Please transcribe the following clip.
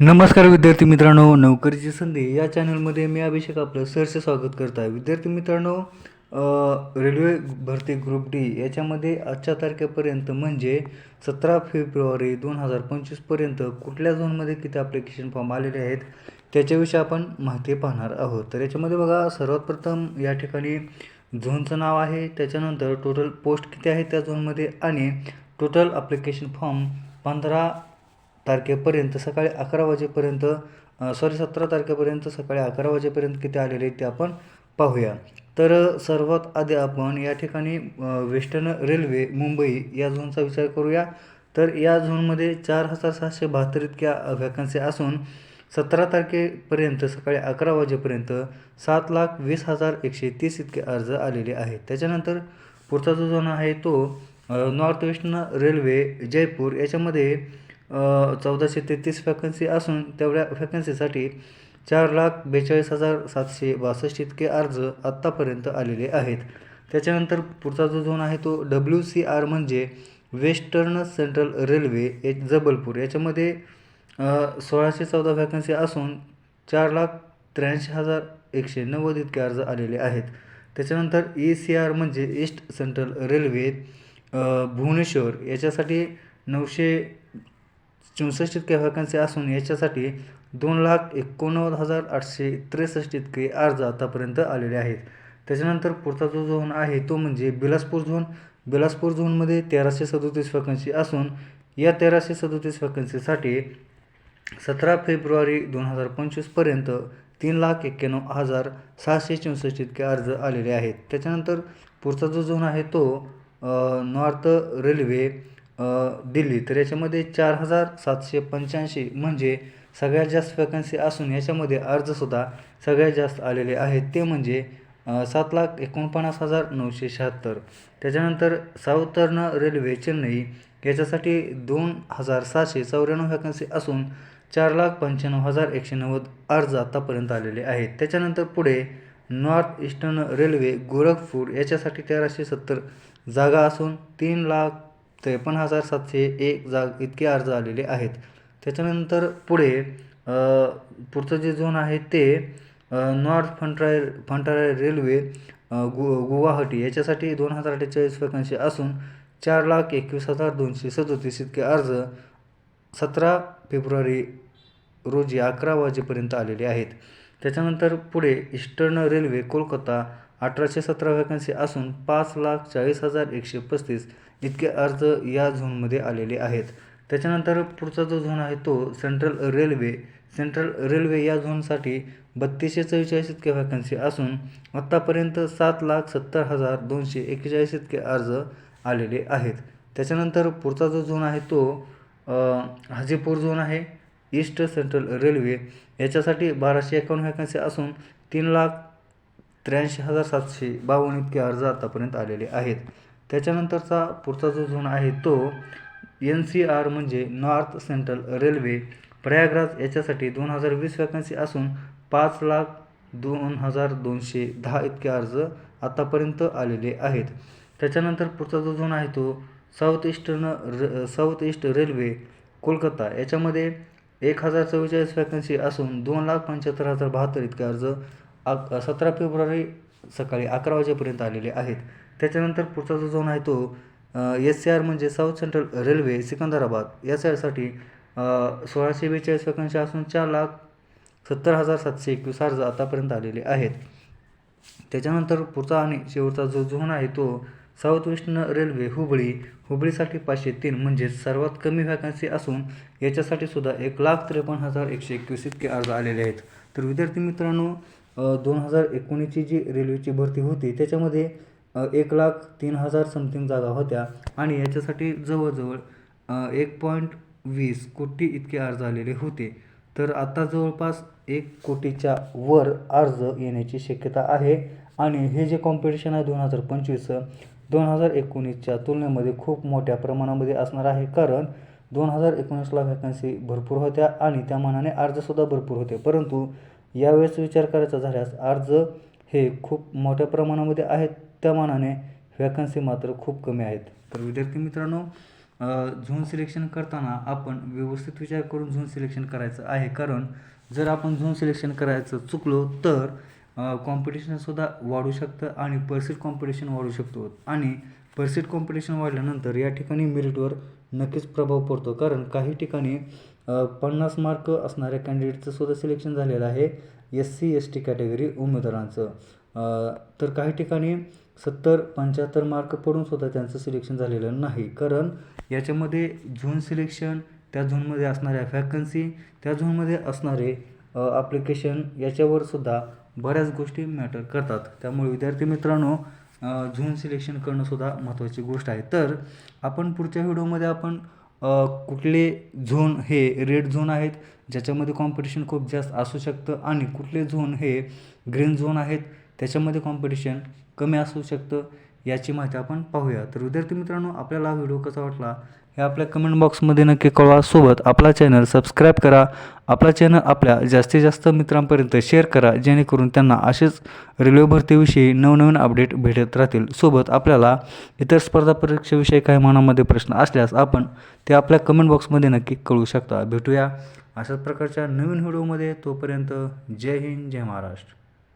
नमस्कार विद्यार्थी मित्रांनो नोकरीची संधी. या चॅनलमध्ये मी अभिषेक आपलं सरसे स्वागत करत आहे. विद्यार्थी मित्रांनो रेल्वे भरती ग्रुप डी याच्यामध्ये आजच्या तारखेपर्यंत म्हणजे सतरा फेब्रुवारी दोन हजार पंचवीसपर्यंत कुठल्या झोनमध्ये किती ॲप्लिकेशन फॉर्म आलेले आहेत त्याच्याविषयी आपण माहिती पाहणार आहोत. तर याच्यामध्ये बघा सर्वात प्रथम या ठिकाणी झोनचं नाव आहे त्याच्यानंतर टोटल पोस्ट किती आहे त्या झोनमध्ये आणि टोटल ॲप्लिकेशन फॉर्म पंधरा तारखेपर्यंत सकाळी अकरा वाजेपर्यंत सॉरी सतरा तारखेपर्यंत सकाळी अकरा वाजेपर्यंत किती आलेले आहेत ते आपण पाहूया. तर सर्वात आधी आपण या ठिकाणी वेस्टर्न रेल्वे मुंबई या झोनचा विचार करूया. तर या झोनमध्ये चार हजार सहाशे बहात्तर इतक्या व्हॅकन्सी असून सतरा तारखेपर्यंत सकाळी अकरा वाजेपर्यंत सात लाख वीस हजार एकशे तीस इतके अर्ज आलेले आहेत. त्याच्यानंतर पुढचा जो झोन आहे तो नॉर्थ वेस्टर्न रेल्वे जयपूर. याच्यामध्ये चौदाशे तेहतीस व्हॅकन्सी असून तेवढ्या व्हॅकन्सीसाठी चार लाख बेचाळीस हजार सातशे बासष्ट इतके अर्ज आत्तापर्यंत आलेले आहेत. त्याच्यानंतर पुढचा जो झोन आहे तो डब्ल्यू सी आर म्हणजे वेस्टर्न सेंट्रल रेल्वे एक जबलपूर. याच्यामध्ये सोळाशे चौदा व्हॅकन्सी असून चार लाख त्र्याऐंशी हजार एकशे नव्वद इतके अर्ज आलेले आहेत. त्याच्यानंतर ई सी आर म्हणजे ईस्ट सेंट्रल रेल्वे भुवनेश्वर. याच्यासाठी नऊशे चौसष्ट इतक्या व्हॅकन्सी असून याच्यासाठी दोन लाख एकोणनव्वद हजार आठशे त्रेसष्ट इतके अर्ज आतापर्यंत आलेले आहेत. त्याच्यानंतर पुढचा जो झोन आहे तो म्हणजे बिलासपूर झोन. बिलासपूर झोनमध्ये तेराशे सदोतीस व्हॅकन्सी असून या तेराशे सदोतीस व्हॅकन्सीसाठी सतरा फेब्रुवारी दोन हजार पंचवीसपर्यंत तीन लाख एक्क्याण्णव हजार सहाशे चौसष्ट इतके अर्ज आलेले आहेत. त्याच्यानंतर पुढचा जो झोन आहे तो नॉर्थ रेल्वे दिली दिल्ली. तर याच्यामध्ये चार हजार सातशे पंच्याऐंशी म्हणजे सगळ्यात जास्त वॅकन्सी असून याच्यामध्ये अर्जसुद्धा सगळ्यात जास्त आलेले आहेत. ते म्हणजे सात लाख एकोणपन्नास हजार नऊशे शहात्तर. त्याच्यानंतर साऊथर्न रेल्वे चेन्नई याच्यासाठी दोन हजार सहाशे चौऱ्याण्णव व्हॅकन्सी असून चार लाख पंच्याण्णव हजार एकशे नव्वद अर्ज आतापर्यंत आलेले आहेत. त्याच्यानंतर पुढे नॉर्थ ईस्टर्न रेल्वे गोरखपूर याच्यासाठी तेराशे सत्तर जागा असून तीन लाख त्रेपन्न हजार सातशे एक जाग इतके अर्ज आलेले आहेत. त्याच्यानंतर पुढे पुढचं जे झोन आहे ते नॉर्थ फंट्राय फंटारा रेल्वे गु गुवाहाटी याच्यासाठी दोन हजार अठ्ठेचाळीस वॅकन्सी असून चार लाख एकवीस हजार दोनशे सदोतीस इतके अर्ज सतरा फेब्रुवारी रोजी अकरा वाजेपर्यंत आलेले आहेत. त्याच्यानंतर पुढे ईस्टर्न रेल्वे कोलकाता अठराशे सतरा व्हॅकन्सी असून पाच लाख चाळीस हजार एकशे पस्तीस इतके अर्ज या झोनमध्ये आलेले आहेत. त्याच्यानंतर पुढचा जो झोन आहे तो सेंट्रल रेल्वे सेंट्रल रेल्वे या झोनसाठी बत्तीसशे चव्वेचाळीस इतके व्हॅकन्सी असून आत्तापर्यंत सात लाख सत्तर हजार दोनशे एक्केचाळीस इतके अर्ज आलेले आहेत. त्याच्यानंतर पुढचा जो झोन आहे तो हाजीपूर झोन आहे. ईस्ट सेंट्रल रेल्वे याच्यासाठी बाराशे एकावन्न व्हॅकन्सी असून तीन लाख त्र्याऐंशी हजार सातशे बावन्न इतके अर्ज आतापर्यंत आलेले आहेत. त्याच्यानंतरचा पुढचा जो झोन आहे तो एन सी आर म्हणजे नॉर्थ सेंट्रल रेल्वे. प्रयागराज याच्यासाठी दोन हजार वीस व्हॅकन्सी असून पाच लाख दोन हजार दोनशे दहा इतके अर्ज आतापर्यंत आलेले आहेत. त्याच्यानंतर पुढचा जो झोन आहे तो साऊथ ईस्टर्न र साऊथ ईस्ट रेल्वे कोलकाता. याच्यामध्ये एक हजार चव्वेचाळीस वॅकन्सी असून दोन लाख पंच्याहत्तर हजार बहात्तर इतके अर्ज अक सतरा फेब्रुवारी सकाळी अकरा वाजेपर्यंत आलेले आहेत. त्याच्यानंतर पुढचा जो झोन आहे तो एस सी आर म्हणजे साऊथ सेंट्रल रेल्वे सिकंदराबाद. या साईडसाठी सोळाशे बेचाळीस वॅकन्सी असून चार लाख सत्तर हजार सातशे एकवीस अर्ज आतापर्यंत आलेले आहेत. त्याच्यानंतर पुढचा आणि शेवटचा जो झोन आहे तो साऊथ वेस्टर्न रेल्वे हुबळी हुबळीसाठी पाचशे तीन म्हणजेच सर्वात कमी व्हॅकन्सी असून याच्यासाठी सुद्धा एक लाख त्रेपन्न हजार एकशे एकवीस इतके अर्ज आलेले आहेत. तर विद्यार्थी मित्रांनो दोन हजार एकोणीसची जी रेल्वेची भरती होती त्याच्यामध्ये एक लाख तीन हजार समथिंग जागा होत्या आणि याच्यासाठी जवळजवळ एक पॉईंट वीस कोटी इतके अर्ज आलेले होते. तर आता जवळपास एक कोटीच्या वर अर्ज येण्याची शक्यता आहे आणि हे जे कॉम्पिटिशन आहे दोन हजार पंचवीस दोन हजार एकोणीसच्या तुलनेमध्ये खूप मोठ्या प्रमाणामध्ये असणार आहे. कारण दोन हजार एकोणीसला व्हॅकन्सी भरपूर होत्या आणि त्या मानाने अर्जसुद्धा भरपूर होते. परंतु यावेळेस विचार करायचा झाल्यास अर्ज हे खूप मोठ्या प्रमाणामध्ये आहेत. त्या मानाने व्हॅकन्सी मात्र खूप कमी आहेत. तर विद्यार्थी मित्रांनो झोन सिलेक्शन करताना आपण व्यवस्थित विचार करून झोन सिलेक्शन करायचं आहे. कारण जर आपण झोन सिलेक्शन करायचं चुकलो तर कॉम्पिटिशनसुद्धा वाढू शकतं आणि पर्सेट कॉम्पिटिशन वाढू शकतो. आणि पर्सेट कॉम्पिटिशन वाढल्यानंतर या ठिकाणी मेरिटवर नक्कीच प्रभाव पडतो. कारण काही ठिकाणी पन्नास मार्क असणाऱ्या कॅन्डिडेटचं सुद्धा सिलेक्शन झालेलं आहे S C S T category उमेदवारांचं. तर काही ठिकाणी सत्तर पंच्याहत्तर मार्क पडून सुद्धा त्यांचं सिलेक्शन झालेलं नाही. कारण याच्यामध्ये झोन सिलेक्शन त्या झोनमध्ये असणाऱ्या व्हॅकन्सी त्या झोनमध्ये असणारे ॲप्लिकेशन याच्यावर सुद्धा बऱ्याच गोष्टी मॅटर करतात. त्यामुळे विद्यार्थी मित्रांनो झोन सिलेक्शन करणंसुद्धा महत्त्वाची गोष्ट आहे. तर आपण पुढच्या व्हिडिओमध्ये आपण कुठले झोन हे रेड झोन आहेत ज्याच्यामध्ये कॉम्पिटिशन खूप जास्त असू शकतं आणि कुठले झोन हे ग्रीन झोन आहेत त्याच्यामध्ये कॉम्पिटिशन कमी असू शकतं. याची माहिती आपण पाहूया तर विद्यार्थी मित्रांनो आपल्याला हा व्हिडिओ कसा वाटला? हे आपल्या कमेंट बॉक्समध्ये नक्की कळवा. सोबत आपला चॅनल सबस्क्राईब करा. आपला चॅनल आपल्या जास्तीत जास्त मित्रांपर्यंत शेअर करा. जेणेकरून त्यांना असेच रेल्वे भरतीविषयी नवनवीन अपडेट भेटत राहतील. सोबत आपल्याला इतर स्पर्धा परीक्षेविषयी काही मनामध्ये प्रश्न असल्यास आपण ते आपल्या कमेंट बॉक्समध्ये नक्की कळू शकता. भेटूया अशाच प्रकारच्या नवीन व्हिडिओमध्ये. तोपर्यंत जय हिंद जय महाराष्ट्र.